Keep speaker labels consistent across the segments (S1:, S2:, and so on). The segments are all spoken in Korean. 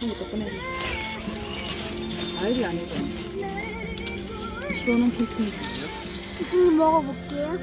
S1: 이거 꺼내야 돼. 과일이 아니고 시원한 케이크입니다.
S2: 먹어볼게요.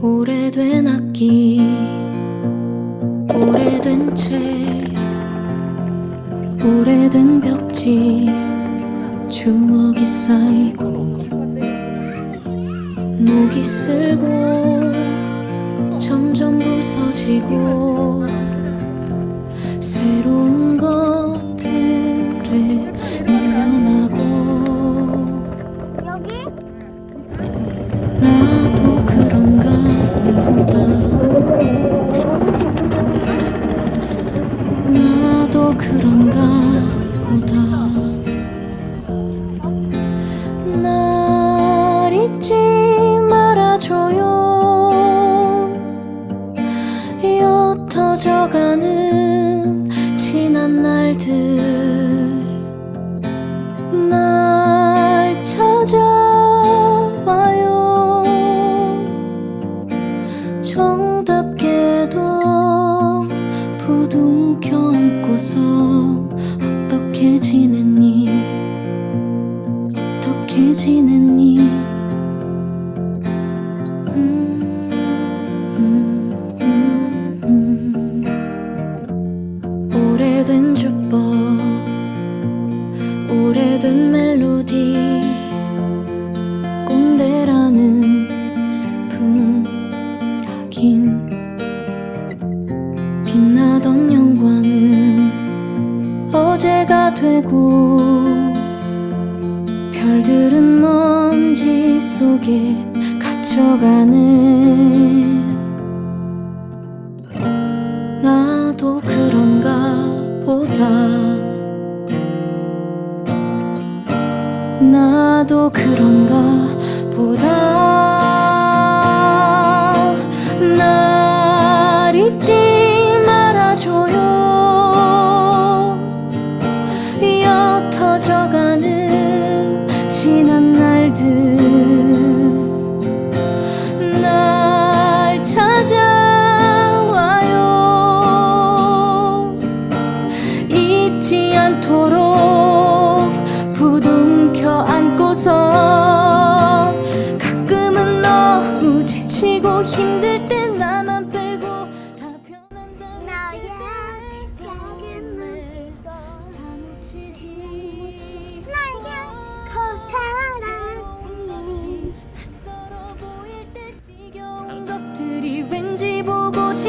S3: 오래된 악기 오래된 채 오래된 벽지 추억이 쌓이고 녹이 쓸고 점점 부서지고 새로운 것 꼭 움켜안고서 어떻게 지냈니? 어떻게 지냈니? 음, 음, 음, 오래된 주법 오래된 멜로디. 되고 별들은 먼지 속에 갇혀가네. 나도 그런가 보다. 나도 그런가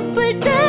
S3: keep pretending